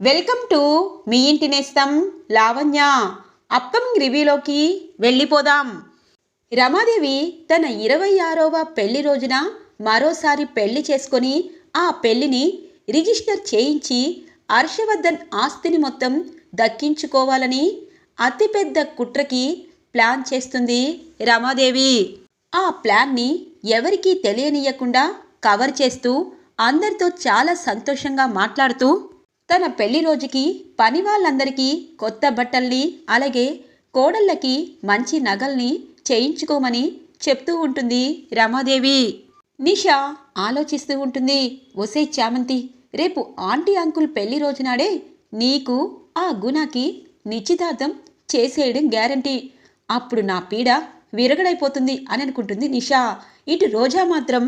Welcome to me ఇంటి నేస్తం Lavanya. Upcoming రివ్యూలోకి వెళ్ళిపోదాం. రమాదేవి తన ఇరవై ఆరవ పెళ్ళి రోజున మరోసారి పెళ్ళి చేసుకొని ఆ పెళ్ళిని రిజిస్టర్ చేయించి హర్షవర్ధన్ ఆస్తిని మొత్తం దక్కించుకోవాలని అతిపెద్ద కుట్రకి ప్లాన్ చేస్తుంది రమాదేవి. ఆ ప్లాన్ని ఎవరికీ తెలియనీయకుండా కవర్ చేస్తూ అందరితో చాలా సంతోషంగా మాట్లాడుతూ తన పెళ్ళి రోజుకి పని వాళ్ళందరికీ కొత్త బట్టల్ని అలాగే కోడళ్ళకి మంచి నగల్ని చేయించుకోమని చెప్తూ ఉంటుంది రమాదేవి. నిషా ఆలోచిస్తూ ఉంటుంది ఒసే చామంతి రేపు ఆంటీ అంకుల్ పెళ్ళి రోజునాడే నీకు ఆ గుణాకి నిశ్చితార్థం చేసేయడం గ్యారంటీ. అప్పుడు నా పీడ విరగడైపోతుంది అని అనుకుంటుంది నిషా. ఇటు రోజా మాత్రం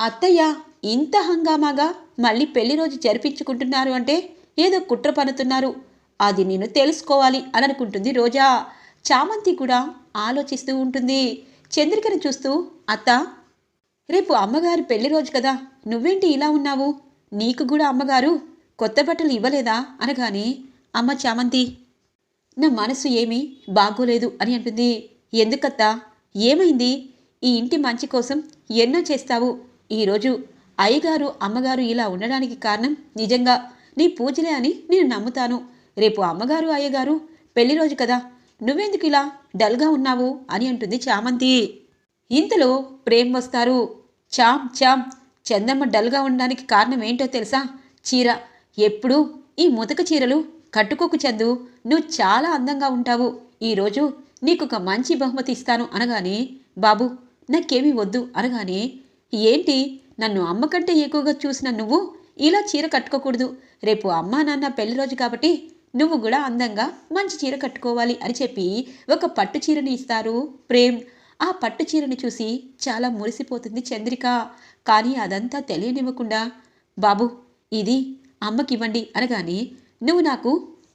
అత్తయ్య ఇంత హంగామాగా మళ్ళీ పెళ్ళి రోజు జరిపించుకుంటున్నారు అంటే ఏదో కుట్ర పనుతున్నారు అది నేను తెలుసుకోవాలి అని అనుకుంటుంది రోజా. చామంతి కూడా ఆలోచిస్తూ ఉంటుంది. చంద్రికను చూస్తూ అత్త రేపు అమ్మగారు పెళ్ళి రోజు కదా నువ్వేంటి ఇలా ఉన్నావు? నీకు కూడా అమ్మగారు కొత్త బట్టలు ఇవ్వలేదా? అనగానే అమ్మ చామంతి నా మనసు ఏమీ బాగోలేదు అని అంటుంది. ఎందుకత్తా? ఏమైంది? ఈ ఇంటి మంచి కోసం ఎన్నో చేస్తావు. ఈరోజు అయ్యగారు అమ్మగారు ఇలా ఉండడానికి కారణం నిజంగా నీ పూజలే అని నేను నమ్ముతాను. రేపు అమ్మగారు అయ్యగారు పెళ్ళి రోజు కదా. నువ్వెందుకు ఇలా డల్గా ఉన్నావు అని అంటుంది చామంతి. ఇంతలో ప్రేమ్ వస్తారు. చామ్ చామ్ చందమ్మ డల్గా ఉండడానికి కారణం ఏంటో తెలుసా? చీర. ఎప్పుడూ? ఈ ముతక చీరలు కట్టుకోకు చందు. నువ్వు చాలా అందంగా ఉంటావు. ఈరోజు నీకు ఒక మంచి బహుమతి ఇస్తాను అనగానే బాబు నాకేమీ వద్దు అనగానే ఏంటి? నన్ను అమ్మకంటే ఎక్కువగా చూసిన నువ్వు ఇలా చీర కట్టుకోకూడదు. రేపు అమ్మా నాన్న పెళ్ళి రోజు కాబట్టి నువ్వు కూడా అందంగా మంచి చీర కట్టుకోవాలి అని చెప్పి ఒక పట్టు చీరని ఇస్తారు. ప్రేమ్ ఆ పట్టు చీరని చూసి చాలా మురిసిపోతుంది చంద్రిక. కానీ అదంతా తెలియనివ్వకుండా బాబు ఇది అమ్మకివ్వండి అనగానే నువ్వు నాకు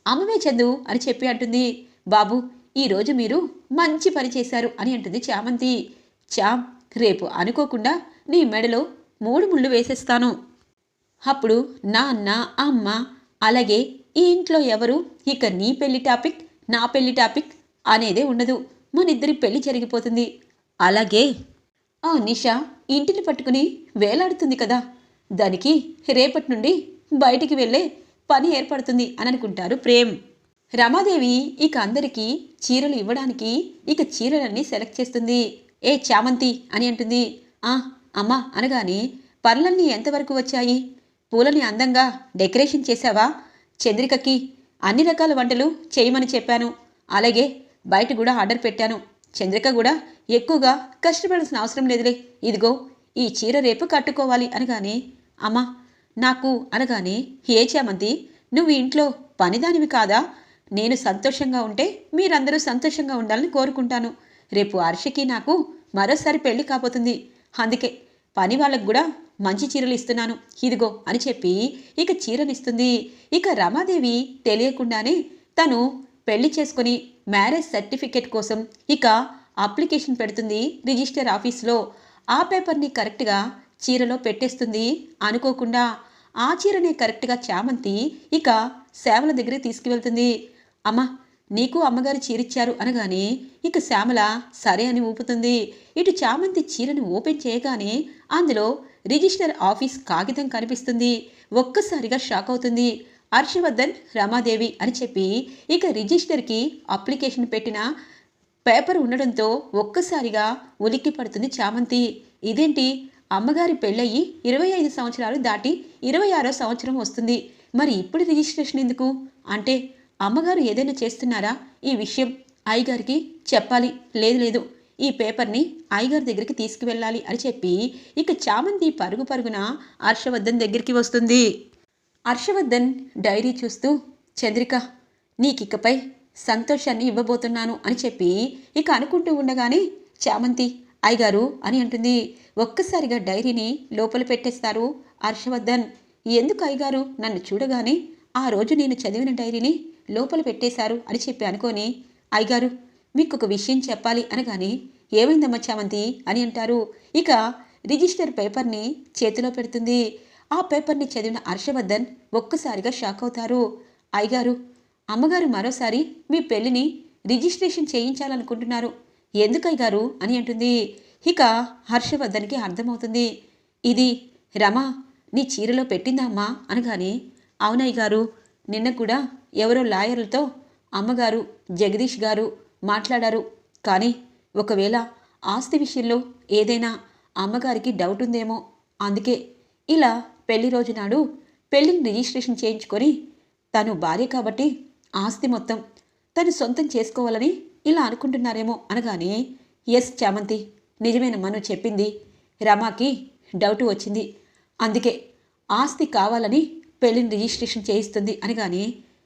అమ్మమే చందు అని చెప్పి అంటుంది. బాబు ఈరోజు మీరు మంచి పని చేశారు అని అంటుంది చామంతి. చామ్ రేపు అనుకోకుండా నీ మెడలో మూడు ముళ్ళు వేసేస్తాను. అప్పుడు నాన్న అమ్మ అలాగే ఈ ఇంట్లో ఎవరు? ఇక నీ పెళ్ళి టాపిక్ నా పెళ్ళి టాపిక్ అనేదే ఉండదు. మనిద్దరి పెళ్ళి జరిగిపోతుంది. అలాగే ఆ నిషా ఇంటిని పట్టుకుని వేలాడుతుంది కదా. దానికి రేపటి నుండి బయటికి వెళ్ళే పని ఏర్పడుతుంది అని అనుకుంటారు ప్రేమ్. రమాదేవి ఇక అందరికీ చీరలు ఇవ్వడానికి ఇక చీరలన్నీ సెలెక్ట్ చేస్తుంది. ఏ చామంతి అని అంటుంది. ఆ అమ్మా అనగానే పనులన్నీ ఎంతవరకు వచ్చాయి? పూలని అందంగా డెకరేషన్ చేశావా? చంద్రికకి అన్ని రకాల వంటలు చేయమని చెప్పాను. అలాగే బయట కూడా ఆర్డర్ పెట్టాను. చంద్రిక కూడా ఎక్కువగా కష్టపడాల్సిన అవసరం లేదులే. ఇదిగో ఈ చీర రేపు కట్టుకోవాలి అనగానే అమ్మా నాకు అనగానే ఏ చామంతి నువ్వు ఇంట్లో పనిదానివి కాదా? నేను సంతోషంగా ఉంటే మీరందరూ సంతోషంగా ఉండాలని కోరుకుంటాను. రేపు హర్షకి నాకు మరోసారి పెళ్ళి కాబోతుంది. అందుకే పని వాళ్ళకు కూడా మంచి చీరలు ఇస్తున్నాను. ఇదిగో అని చెప్పి ఇక చీరనిస్తుంది. ఇక రమాదేవి తెలియకుండానే తను పెళ్ళి చేసుకుని మ్యారేజ్ సర్టిఫికేట్ కోసం ఇక అప్లికేషన్ పెడుతుంది రిజిస్టర్ ఆఫీస్లో. ఆ పేపర్ని కరెక్ట్గా చీరలో పెట్టేస్తుంది అనుకోకుండా ఆ చీరనే కరెక్ట్గా చామంతి ఇక సేవల దగ్గరికి తీసుకువెళ్తుంది. అమ్మ నీకు అమ్మగారు చీరిచ్చారు అనగానే ఇక శ్యామల సరే అని ఊపుతుంది. ఇటు చామంతి చీరని ఓపెన్ చేయగానే అందులో రిజిస్టర్ ఆఫీస్ కాగితం కనిపిస్తుంది. ఒక్కసారిగా షాక్ అవుతుంది. హర్షవర్ధన్ రమాదేవి అని చెప్పి ఇక రిజిస్టర్కి అప్లికేషన్ పెట్టిన పేపర్ ఉండడంతో ఒక్కసారిగా ఉలిక్కి పడుతుంది చామంతి. ఇదేంటి? అమ్మగారి పెళ్ళయి ఇరవై ఐదు సంవత్సరాలు దాటి ఇరవై ఆరో సంవత్సరం వస్తుంది. మరి ఇప్పుడు రిజిస్ట్రేషన్ ఎందుకు? అంటే అమ్మగారు ఏదైనా చేస్తున్నారా? ఈ విషయం అయ్యగారికి చెప్పాలి. లేదు లేదు. ఈ పేపర్ని అయ్యగారి దగ్గరికి తీసుకువెళ్ళాలి అని చెప్పి ఇక చామంతి పరుగు పరుగున హర్షవర్ధన్ దగ్గరికి వస్తుంది. హర్షవర్ధన్ డైరీ చూస్తూ చంద్రిక నీకికపై సంతోషాన్ని ఇవ్వబోతున్నాను అని చెప్పి ఇక అనుకుంటూ ఉండగానే చామంతి అయ్యగారు అని అంటుంది. ఒక్కసారిగా డైరీని లోపల పెట్టేస్తారు హర్షవర్ధన్. ఎందుకు అయ్యగారు? నన్ను చూడగానే ఆ రోజు నేను చదివిన డైరీని లోపల పెట్టేశారు అని చెప్పి అనుకొని అయ్యగారు మీకు ఒక విషయం చెప్పాలి అనగానే ఏమైందమ్మా చామంతి అని అంటారు. ఇక రిజిస్టర్ పేపర్ని చేతిలో పెడుతుంది. ఆ పేపర్ని చదివిన హర్షవర్ధన్ ఒక్కసారిగా షాక్ అవుతారు. అయ్యగారు అమ్మగారు మరోసారి మీ పెళ్ళిని రిజిస్ట్రేషన్ చేయించాలనుకుంటున్నారు. ఎందుకయ్యగారు అని అంటుంది. ఇక హర్షవర్ధన్కి అర్థమవుతుంది. ఇది రమ నీ చీరలో పెట్టిందా అమ్మా? అనగానే అవునయ్య గారు నిన్న కూడా ఎవరో లాయర్లతో అమ్మగారు జగదీష్ గారు మాట్లాడారు. కానీ ఒకవేళ ఆస్తి విషయంలో ఏదైనా అమ్మగారికి డౌట్ ఉందేమో? అందుకే ఇలా పెళ్ళి రోజు నాడు పెళ్ళిని రిజిస్ట్రేషన్ చేయించుకొని తను భార్య కాబట్టి ఆస్తి మొత్తం తను సొంతం చేసుకోవాలని ఇలా అనుకుంటున్నారేమో అనగానే ఎస్ చామంతి నిజమైన మను చెప్పింది రమాకి డౌట్ వచ్చింది. అందుకే ఆస్తి కావాలని పెళ్ళిని రిజిస్ట్రేషన్ చేయిస్తుంది అనగానే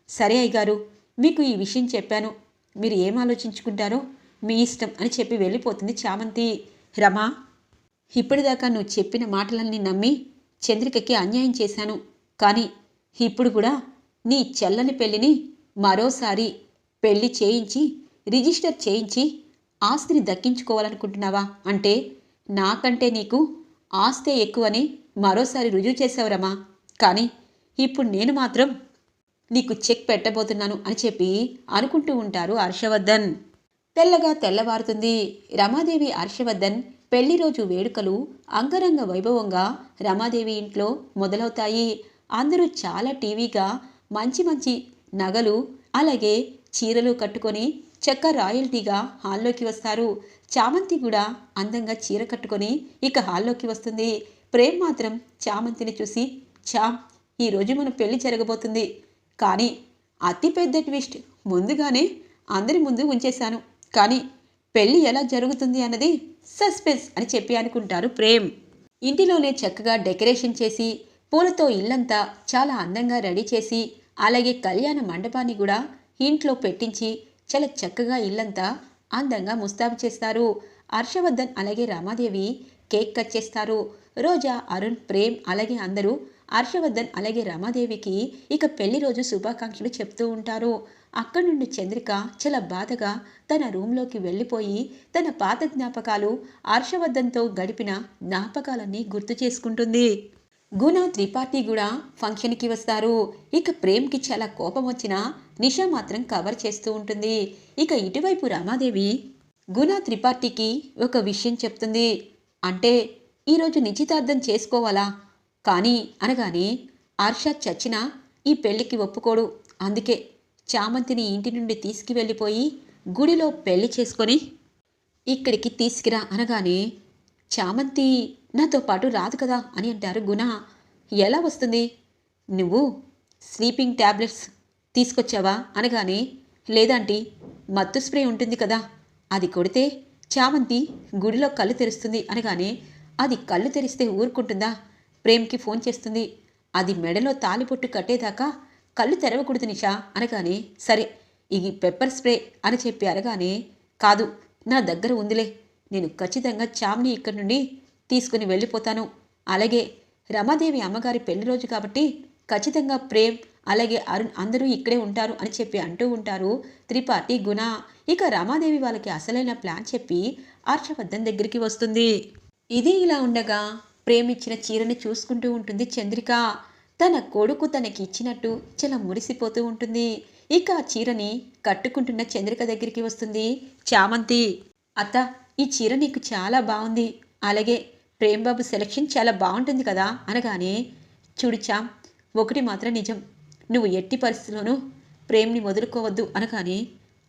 సరే అయ్యగారు మీకు ఈ విషయం చెప్పాను. మీరు ఏం ఆలోచించుకుంటారో మీ ఇష్టం అని చెప్పి వెళ్ళిపోతుంది చామంతి. రమా ఇప్పటిదాకా నువ్వు చెప్పిన మాటలన్నీ నమ్మి చంద్రికకి అన్యాయం చేశాను. కానీ ఇప్పుడు కూడా నీ చెల్లని పెళ్ళిని మరోసారి పెళ్ళి చేయించి రిజిస్టర్ చేయించి ఆస్తిని దక్కించుకోవాలనుకుంటున్నావా? అంటే నాకంటే నీకు ఆస్తే ఎక్కువని మరోసారి రుజువు చేశావురమ్మా కానీ ఇప్పుడు నేను మాత్రం నీకు చెక్ పెట్టబోతున్నాను అని చెప్పి అనుకుంటూ ఉంటారు హర్షవర్ధన్. తెల్లగా తెల్లవారుతుంది. రమాదేవి హర్షవర్ధన్ పెళ్ళి రోజు వేడుకలు అంగరంగ వైభవంగా రమాదేవి ఇంట్లో మొదలవుతాయి. అందరూ చాలా టీవీగా మంచి మంచి నగలు అలాగే చీరలు కట్టుకొని చెక్క రాయల్టీగా హాల్లోకి వస్తారు. చామంతి కూడా అందంగా చీర కట్టుకొని ఇక హాల్లోకి వస్తుంది. ప్రేమ్ మాత్రం చామంతిని చూసి చామ్ ఈరోజు మన పెళ్ళి జరగబోతుంది. కానీ అతి పెద్ద ట్విస్ట్. ముందుగానే అందరి ముందు ఉంచేశాను. కానీ పెళ్ళి ఎలా జరుగుతుంది అన్నది సస్పెన్స్ అని చెప్పి అనుకుంటారు ప్రేమ్. ఇంటిలోనే చక్కగా డెకరేషన్ చేసి పూలతో ఇల్లంతా చాలా అందంగా రెడీ చేసి అలాగే కళ్యాణ మండపాన్ని కూడా ఇంట్లో పెట్టించి చాలా చక్కగా ఇల్లంతా అందంగా ముస్తాబు చేస్తారు. హర్షవర్ధన్ అలాగే రామాదేవి కేక్ కట్ చేస్తారు. రోజా అరుణ్ ప్రేమ్ అలాగే అందరూ హర్షవర్ధన్ అలాగే రమాదేవికి ఇక పెళ్ళి రోజు శుభాకాంక్షలు చెప్తూ ఉంటారు. అక్కడి నుండి చంద్రిక చాలా బాధగా తన రూంలోకి వెళ్ళిపోయి తన పాత జ్ఞాపకాలు హర్షవర్ధన్తో గడిపిన జ్ఞాపకాలన్నీ గుర్తు చేసుకుంటుంది. గుణ త్రిపాఠి కూడా ఫంక్షన్కి వస్తారు. ఇక ప్రేమ్కి చాలా కోపం వచ్చినా నిషా మాత్రం కవర్ చేస్తూ ఉంటుంది. ఇక ఇటువైపు రామాదేవి గుణ త్రిపాఠికి ఒక విషయం చెప్తుంది. అంటే ఈరోజు నిశ్చితార్థం చేసుకోవాలా? కానీ అనగానే హర్ష చచ్చినా ఈ పెళ్ళికి ఒప్పుకోడు. అందుకే చామంతిని ఇంటి నుండి తీసుకువెళ్ళిపోయి గుడిలో పెళ్ళి చేసుకొని ఇక్కడికి తీసుకురా అనగానే చామంతి నాతో పాటు రాదు కదా అని అంటారు గుణ. ఎలా వస్తుంది? నువ్వు స్లీపింగ్ ట్యాబ్లెట్స్ తీసుకొచ్చావా? అనగానే లేదంటీ మత్తు స్ప్రే ఉంటుంది కదా అది కొడితే చామంతి గుడిలో కళ్ళు తెరుస్తుంది. అనగానే అది కళ్ళు తెరిస్తే ఊరుకుంటుందా? ప్రేమ్కి ఫోన్ చేస్తుంది. అది మెడలో తాలిపొట్టు కట్టేదాకా కళ్ళు తెరవకూడదు నిషా అనగానే సరే ఇది పెప్పర్ స్ప్రే అని చెప్పి అనగానే కాదు నా దగ్గర ఉందిలే. నేను ఖచ్చితంగా చామ్ని ఇక్కడి నుండి తీసుకుని వెళ్ళిపోతాను. అలాగే రమాదేవి అమ్మగారి పెళ్ళి రోజు కాబట్టి ఖచ్చితంగా ప్రేమ్ అలాగే అరుణ్ అందరూ ఇక్కడే ఉంటారు అని చెప్పి అంటూ ఉంటారు త్రిపాఠి గుణ. ఇక రమాదేవి వాళ్ళకి అసలైన ప్లాన్ చెప్పి హర్షవర్ధన్ దగ్గరికి వస్తుంది. ఇది ఇలా ఉండగా ప్రేమించిన చీరని చూసుకుంటూ ఉంటుంది చంద్రిక. తన కొడుకు తనకి ఇచ్చినట్టు చాలా మురిసిపోతూ ఉంటుంది. ఇక ఆ చీరని కట్టుకుంటున్న చంద్రిక దగ్గరికి వస్తుంది. చామంతి అత్త ఈ చీర నీకు చాలా బాగుంది. అలాగే ప్రేమ్బాబు సెలక్షన్ చాలా బాగుంటుంది కదా అనగానే చూడు చామ్ ఒకటి మాత్రం నిజం. నువ్వు ఎట్టి పరిస్థితుల్లోనూ ప్రేమ్ని వదులుకోవద్దు అనగానే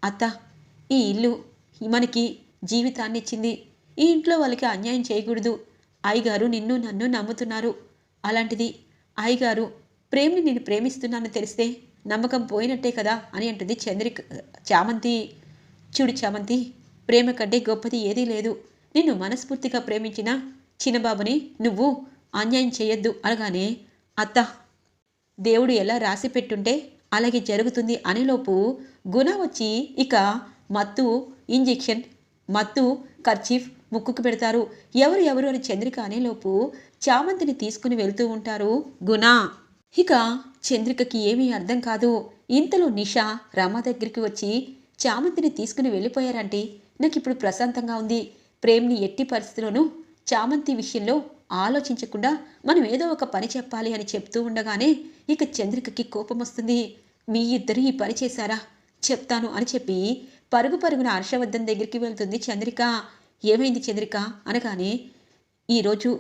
అత్త ఈ ఇల్లు మనకి జీవితాన్ని ఇచ్చింది ఈ ఇంట్లో వాళ్ళకి అన్యాయం చేయకూడదు. అయ్యగారు నిన్ను నన్ను నమ్ముతున్నారు. అలాంటిది అయ్యగారు ప్రేమ్ని నేను ప్రేమిస్తున్నానని తెలిస్తే నమ్మకం పోయినట్టే కదా అని అంటుంది చంద్రిక చామంతి చూడు చామంతి ప్రేమ కంటే గొప్పది ఏదీ లేదు. నిన్ను మనస్ఫూర్తిగా ప్రేమించిన చిన్నబాబుని నువ్వు అన్యాయం చేయొద్దు అనగానే అత్త దేవుడు ఎలా రాసి పెట్టుంటే అలాగే జరుగుతుంది అనేలోపు గుణ వచ్చి ఇక మత్తు ఇంజెక్షన్ మత్తు కర్చీఫ్ ముక్కుకు పెడతారు. ఎవరు ఎవరు అని చంద్రిక అనేలోపు చామంతిని తీసుకుని వెళ్తూ ఉంటారు గుణ ఇక చంద్రికకి ఏమీ అర్థం కాదు. ఇంతలో నిషా రమ దగ్గరికి వచ్చి చామంతిని తీసుకుని వెళ్ళిపోయారంటే నాకు ఇప్పుడు ప్రశాంతంగా ఉంది. ప్రేమ్ని ఎట్టి పరిస్థితిలోనూ చామంతి విషయంలో ఆలోచించకుండా మనం ఏదో ఒక పని చెప్పాలి అని చెప్తూ ఉండగానే ఇక చంద్రికకి కోపం వస్తుంది. మీ ఇద్దరు ఈ పని చేశారా? చెప్తాను అని చెప్పి పరుగు పరుగున హర్షవర్ధన్ దగ్గరికి వెళ్తుంది చంద్రిక. ఏమైంది చంద్రిక? అనగానే ఈరోజు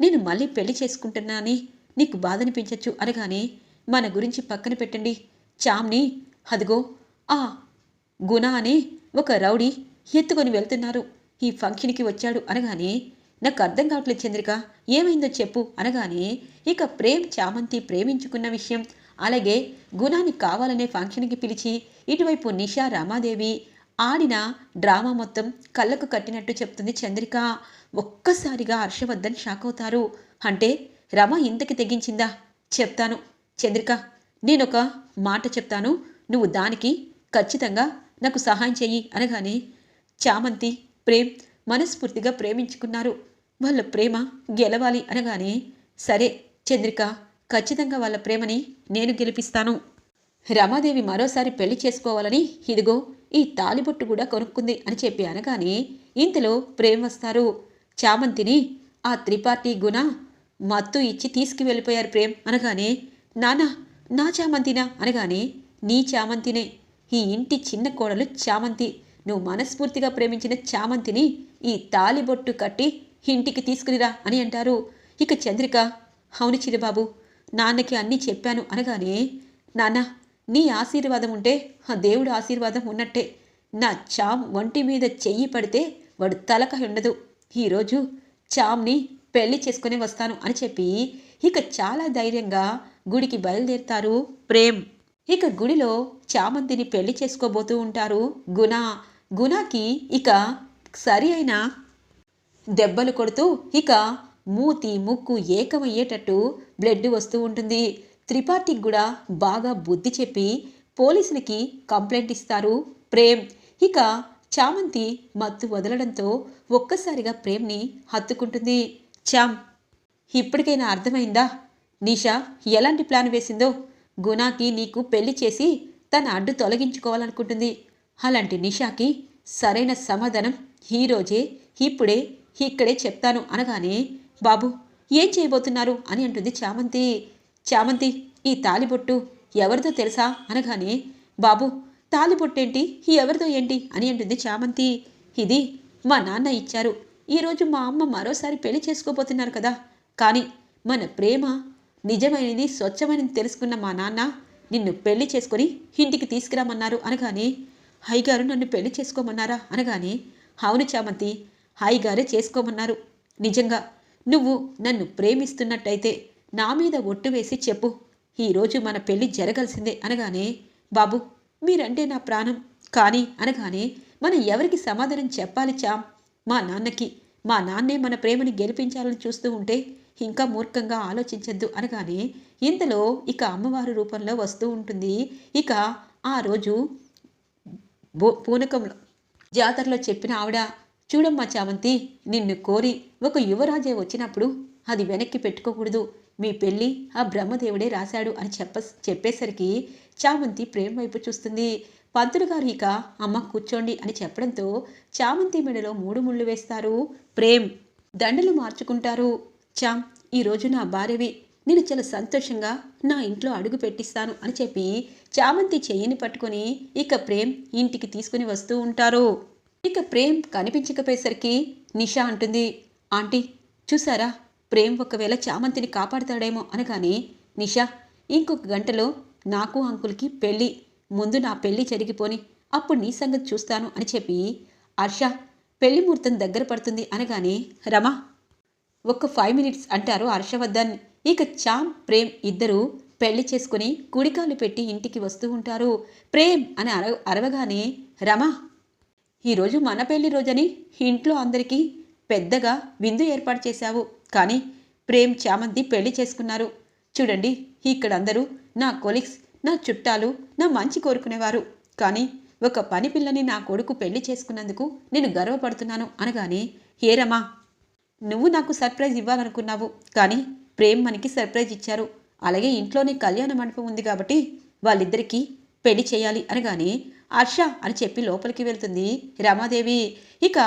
నేను మళ్ళీ పెళ్ళి చేసుకుంటున్నాని నీకు బాధ అనిపించచ్చు అనగానే మన గురించి పక్కన పెట్టండి. చామ్ని అదిగో ఆ గుణ అని ఒక రౌడీ ఎత్తుకొని వెళ్తున్నారు. ఈ ఫంక్షన్కి వచ్చాడు అనగానే నాకు అర్థం కావట్లేదు చంద్రిక ఏమైందో చెప్పు అనగానే ఇక ప్రేమ్ చామంతి ప్రేమించుకున్న విషయం. అలాగే గుణాన్ని కావాలనే ఫంక్షన్కి పిలిచి ఇటువైపు నిషా రామాదేవి ఆడిన డ్రామా మొత్తం కళ్ళకు కట్టినట్టు చెప్తుంది చంద్రిక. ఒక్కసారిగా హర్షవర్ధన్ షాక్ అవుతారు. అంటే రమ ఇంతకి తెగించిందా? చెప్తాను. చంద్రిక నేనొక మాట చెప్తాను. నువ్వు దానికి ఖచ్చితంగా నాకు సహాయం చెయ్యి అనగానే చామంతి ప్రేమ్ మనస్ఫూర్తిగా ప్రేమించుకున్నారు. వాళ్ళ ప్రేమ గెలవాలి అనగానే సరే చంద్రిక ఖచ్చితంగా వాళ్ళ ప్రేమని నేను గెలిపిస్తాను. రమాదేవి మరోసారి పెళ్ళి చేసుకోవాలని ఇదిగో ఈ తాలిబొట్టు కూడా కొనుక్కుంది అని చెప్పి అనగానే ఇంతలో ప్రేమ్ వస్తారు. చామంతిని ఆ త్రిపాఠి గుణ మత్తు ఇచ్చి తీసుకువెళ్ళిపోయారు ప్రేమ్ అనగానే నానా నా చామంతినా? అనగానే నీ చామంతినే. ఈ ఇంటి చిన్న కోడలు చామంతి. నువ్వు మనస్ఫూర్తిగా ప్రేమించిన చామంతిని ఈ తాలిబొట్టు కట్టి ఇంటికి తీసుకునిరా అని అంటారు. ఇక చంద్రిక అవును చిరబాబు నాన్నకి అన్నీ చెప్పాను అనగానే నాన్న నీ ఆశీర్వాదం ఉంటే ఆ దేవుడు ఆశీర్వాదం ఉన్నట్టే. నా చామ్ ఒంటి మీద చెయ్యి పడితే వాడు తలక ఉండదు. ఈరోజు చామ్ని పెళ్ళి చేసుకుని వస్తాను అని చెప్పి ఇక చాలా ధైర్యంగా గుడికి బయలుదేరుతారు ప్రేమ్. ఇక గుడిలో చామంతిని పెళ్ళి చేసుకోబోతూ ఉంటారు గుణ. గుణాకి ఇక సరి అయిన దెబ్బలు కొడుతూ ఇక మూతి ముక్కు ఏకమయ్యేటట్టు బ్లడ్ వస్తూ ఉంటుంది. త్రిపాఠికి కూడా బాగా బుద్ధి చెప్పి పోలీసులకి కంప్లైంట్ ఇస్తారు. ప్రేమ్ ఇక చామంతి మత్తు వదలడంతో ఒక్కసారిగా ప్రేమ్ని హత్తుకుంటుంది. చామ్ ఇప్పటికైనా అర్థమైందా? నిషా ఎలాంటి ప్లాన్ వేసిందో? గుణాకి నీకు పెళ్ళి చేసి తన అడ్డు తొలగించుకోవాలనుకుంటుంది. అలాంటి నిషాకి సరైన సమాధానం ఈరోజే ఇప్పుడే ఇక్కడే చెప్తాను అనగానే బాబు ఏం చేయబోతున్నారు? అని అంటుంది చామంతి. చామంతి ఈ తాలిబొట్టు ఎవరిదో తెలుసా? అనగానే బాబు తాలిబొట్టేంటి? ఎవరిదో ఏంటి? అని అంటుంది చామంతి. ఇది మా నాన్న ఇచ్చారు. ఈరోజు మా అమ్మ మరోసారి పెళ్ళి చేసుకోబోతున్నారు కదా. కానీ మన ప్రేమ నిజమైనది స్వచ్ఛమైనది తెలుసుకున్న మా నాన్న నిన్ను పెళ్ళి చేసుకొని ఇంటికి తీసుకురామన్నారు. అనగానే హైగారు నన్ను పెళ్ళి చేసుకోమన్నారా? అనగానే అవును చామంతి హాయిగారే చేసుకోమన్నారు. నిజంగా నువ్వు నన్ను ప్రేమిస్తున్నట్టయితే నా మీద ఒట్టు వేసి చెప్పు. ఈరోజు మన పెళ్ళి జరగాల్సిందే అనగానే బాబు మీరంటే నా ప్రాణం. కానీ అనగానే మనం ఎవరికి సమాధానం చెప్పాలి చామ్ మా నాన్నకి. మా నాన్నే మన ప్రేమని గెలిపించాలని చూస్తూ ఉంటే ఇంకా మూర్ఖంగా ఆలోచించద్దు. అనగానే ఇంతలో ఇక అమ్మవారి రూపంలో వస్తూ ఉంటుంది. ఇక ఆ రోజు బో పూనకంలో జాతరలో చెప్పిన ఆవిడ చూడమ్మా చామంతి నిన్ను కోరి ఒక యువరాజే వచ్చినప్పుడు అది వెనక్కి పెట్టుకోకూడదు. మీ పెళ్ళి ఆ బ్రహ్మదేవుడే రాశాడు అని చెప్ప చెప్పేసరికి చామంతి ప్రేమ వైపు చూస్తుంది. పంతులు గారు ఇక అమ్మ కూర్చోండి అని చెప్పడంతో చామంతి మెడలో మూడు ముళ్ళు వేస్తారు. ప్రేమ్ దండలు మార్చుకుంటారు. చామ్ ఈరోజు నా భార్యవి. నేను చాలా సంతోషంగా నా ఇంట్లో అడుగు పెట్టిస్తాను అని చెప్పి చామంతి చెయ్యిని పట్టుకొని ఇక ప్రేమ్ ఇంటికి తీసుకుని వస్తూ ఉంటారు. ఇక ప్రేమ్ కనిపించకపోయేసరికి నిషా అంటుంది ఆంటీ చూసారా? ప్రేమ్ ఒకవేళ చామంతిని కాపాడతాడేమో అనగానే నిషా ఇంకొక గంటలో నాకు అంకుల్కి పెళ్ళి ముందు నా పెళ్ళి జరిగిపోని అప్పుడు నీ సంగతి చూస్తాను అని చెప్పి హర్ష పెళ్ళి ముహూర్తం దగ్గర పడుతుంది అనగానే రమా ఒక్క ఫైవ్ మినిట్స్ అంటారు హర్షవర్ధన్ ఇక చామ్ ప్రేమ్ ఇద్దరు పెళ్ళి చేసుకుని కుడికాలు పెట్టి ఇంటికి వస్తూ ఉంటారు. ప్రేమ్ అని అర అరవగానే రమా ఈరోజు మన పెళ్ళి రోజని ఇంట్లో అందరికీ పెద్దగా విందు ఏర్పాటు చేశావు. కానీ ప్రేమ్ చామంతి పెళ్ళి చేసుకున్నారు. చూడండి ఇక్కడ అందరూ నా కొలీగ్స్ నా చుట్టాలు నా మంచి కోరుకునేవారు. కానీ ఒక పని పిల్లని నా కొడుకు పెళ్ళి చేసుకున్నందుకు నేను గర్వపడుతున్నాను అనగానే హేరమా నువ్వు నాకు సర్ప్రైజ్ ఇవ్వాలనుకున్నావు. కానీ ప్రేమ్ మనకి సర్ప్రైజ్ ఇచ్చారు. అలాగే ఇంట్లోనే కళ్యాణ మండపం ఉంది కాబట్టి వాళ్ళిద్దరికీ పెళ్ళి చేయాలి అనగానే హర్ష అని చెప్పి లోపలికి వెళ్తుంది రమాదేవి. ఇక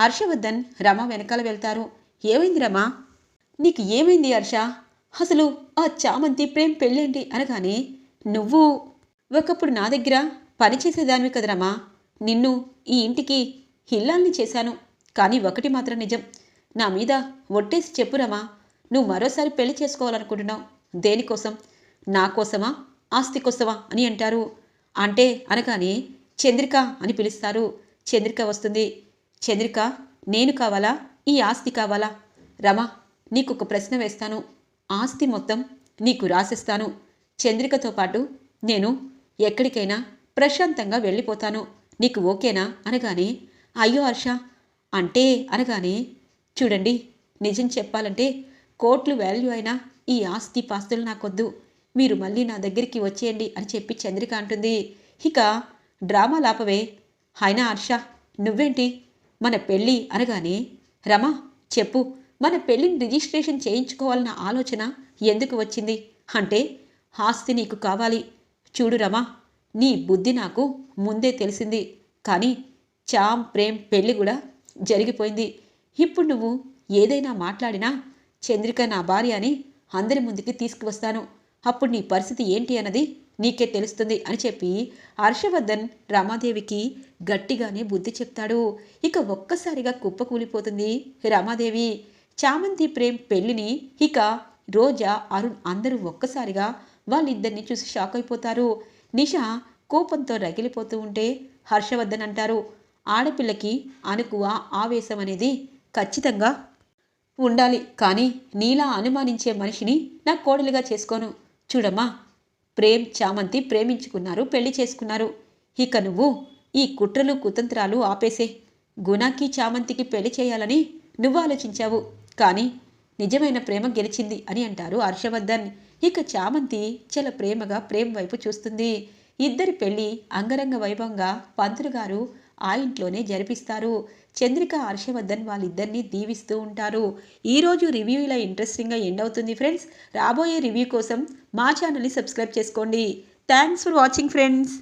హర్షవర్ధన్ రమ వెనకాల వెళ్తారు. ఏమైంది రమా నీకు ఏమైంది హర్ష? అసలు ఆ చామంతి ప్రేమ్ పెళ్ళేంటి అనగానే నువ్వు ఒకప్పుడు నా దగ్గర పనిచేసేదానివి కదరమ్మా నిన్ను ఈ ఇంటికి హిల్లాల్ని చేశాను. కానీ ఒకటి మాత్రం నిజం. నా మీద ఒట్టేసి చెప్పురమ్మా నువ్వు మరోసారి పెళ్ళి చేసుకోవాలనుకుంటున్నావు. దేనికోసం? నా కోసమా? ఆస్తి కోసమా? అని అంటారు. అంటే అనగానే చంద్రిక అని పిలుస్తారు. చంద్రిక వస్తుంది. చంద్రిక నేను కావాలా? ఈ ఆస్తి కావాలా? రమా నీకు ఒక ప్రశ్న వేస్తాను. ఆస్తి మొత్తం నీకు రాసిస్తాను. చంద్రికతో పాటు నేను ఎక్కడికైనా ప్రశాంతంగా వెళ్ళిపోతాను. నీకు ఓకేనా? అనగానే అయ్యో హర్ష అంటే అనగానే చూడండి నిజం చెప్పాలంటే కోట్లు వాల్యూ అయినా ఈ ఆస్తి పాస్తులు నాకొద్దు. మీరు మళ్ళీ నా దగ్గరికి వచ్చేయండి అని చెప్పి చంద్రిక అంటుంది. ఇక డ్రామా లాపవే. అయినా హర్ష నువ్వేంటి? మన పెళ్ళి అనగానే రమా చెప్పు. మన పెళ్ళిని రిజిస్ట్రేషన్ చేయించుకోవాలన్న ఆలోచన ఎందుకు వచ్చింది? అంటే ఆస్తి నీకు కావాలి. చూడు రమా నీ బుద్ధి నాకు ముందే తెలిసింది. కానీ చామ్ ప్రేమ్ పెళ్ళి కూడా జరిగిపోయింది. ఇప్పుడు నువ్వు ఏదైనా మాట్లాడినా చంద్రిక నా భార్య అని అందరి ముందుకి తీసుకువస్తాను. అప్పుడు నీ పరిస్థితి ఏంటి అన్నది నీకే తెలుస్తుంది అని చెప్పి హర్షవర్ధన్ రమాదేవికి గట్టిగానే బుద్ధి చెప్తాడు. ఇక ఒక్కసారిగా కుప్పకూలిపోతుంది రమాదేవి. చామంతి ప్రేమ్ పెళ్ళిని ఇక రోజా అరుణ్ అందరూ ఒక్కసారిగా వాళ్ళిద్దరిని చూసి షాక్ అయిపోతారు. నిష కోపంతో రగిలిపోతూ ఉంటే హర్షవర్ధన్ అంటారు ఆడపిల్లకి అనుకువ ఆవేశం అనేది ఖచ్చితంగా ఉండాలి. కానీ నీలా అనుమానించే మనిషిని నా కోడలిగా చేసుకోను. చూడమ్మా. ప్రేమ్ చామంతి ప్రేమించుకున్నారు పెళ్ళి చేసుకున్నారు. ఇక నువ్వు ఈ కుట్రలు కుతంత్రాలు ఆపేసే. గుణాకి చామంతికి పెళ్ళి చేయాలని నువ్వు ఆలోచించావు. కానీ నిజమైన ప్రేమ గెలిచింది అని అంటారు హర్షవర్ధన్. ఇక చామంతి చాలా ప్రేమగా ప్రేమ్ వైపు చూస్తుంది. ఇద్దరి పెళ్ళి అంగరంగ వైభవంగా పంతులు గారు ఆ ఇంట్లోనే జరిపిస్తారు. చంద్రిక హర్షవర్ధన్ వాళ్ళిద్దరిని దీవిస్తూ ఉంటారు. ఈరోజు రివ్యూ ఇలా ఇంట్రెస్టింగ్గా ఎండ్ అవుతుంది ఫ్రెండ్స్ రాబోయే రివ్యూ కోసం మా ఛానల్ని సబ్స్క్రైబ్ చేసుకోండి. Thanks for watching friends